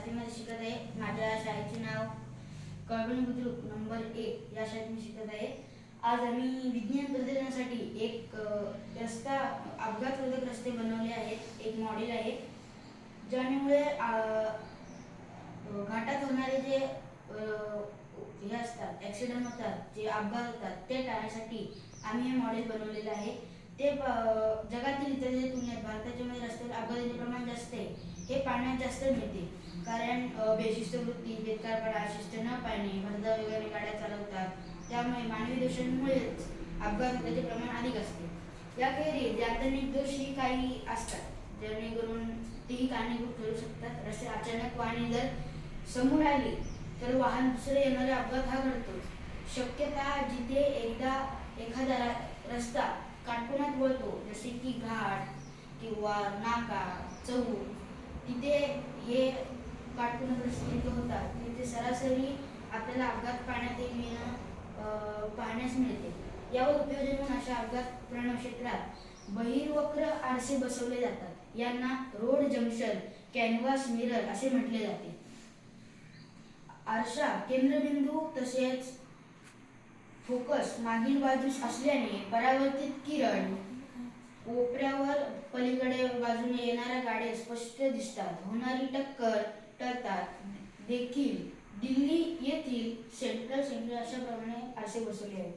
सातवीमध्ये शिकत आहे. माझ्या शाळेचे नाव कळवण बुद्रुक नंबर एक या शाळेत मी शिकत आहे. आज आम्ही विज्ञान प्रदर्शनासाठी एक रस्ता अपघातरोधक रस्ते बनवले आहेत. एक मॉडेल आहे. ज्यामुळे घाटात होणारे जे हे असतात ॲक्सिडेंट होतात जे अपघात होतात ते टाळण्यासाठी आम्ही हे मॉडेल बनवलेलं आहे. ते जगातील इतर जे तुलनेत रस्त्यावर प्रमाण जास्त आहे. हे पाण्यात जास्त मिळते. कारण बेशिस्त वृत्ती बेकारपणा शिस्त न पाळणे भरद वगैरे गाड्या चालवतात. त्यामुळे मानवी दोषांमुळेच अपघात होण्याचे प्रमाण अधिक असते. याखेरीज दोष ही काही असतात. जेणेकरून तेही कारणीभूत ठरू शकतात. रस्ते अचानक वाहने जर समोर आली तर वाहन दुसरे येणारे अपघात हा घडतो. शक्यता जिथे एकदा एखादा रस्ता काटकोनात वळतो जसे की घाट किंवा नाका चौक तिथे हे काटकोनात रस्ते होतात तिथे सरासरी आपल्याला अपघात पाहण्यात एक पाहण्यास मिळते. यावर उपयोजन म्हणून अशा अपघात प्रणव क्षेत्रात बहिर्वक्र आरसे बसवले जातात. यांना रोड जंक्शन कॅनव्हास मिरर असे म्हटले जाते. आरसा केंद्रबिंदू तसेच फोकस मागील बाजूस असल्याने परावर्तित किरण पलीकडे बाजूने येणाऱ्या गाड्या स्पष्ट दिसतात. होणारी टक्कर टळतात. देखील दिल्ली येथील सेंट्रल सेंट्रल अशाप्रमाणे आरसे बसवले आहेत.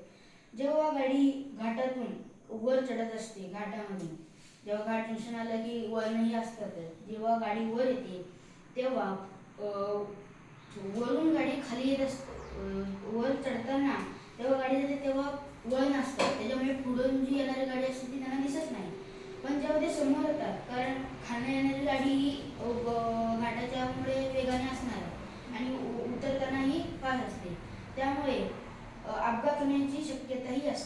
जेव्हा गाडी घाटातून वर चढत असते घाटामध्ये जेव्हा घाट जंक्शन आलं की वळणही असतात. जेव्हा गाडी वर येते तेव्हा वरून गाडी खाली येत असते वर चढताना तेव्हा गाडी जाते तेव्हा वळण असतात त्याच्यामुळे पुढून जी येणारी गाडी असते ती त्यांना दिसत नाही घाटामध्ये ते समोर होतात कारण खाण्यायेण्याची गाडी ही अं, ब- घाटाच्यामुळे वेगाने असणार आहे. आणि उ- उतरतानाही फास्ट असते. त्यामुळे अपघात होण्याची शक्यताही असते.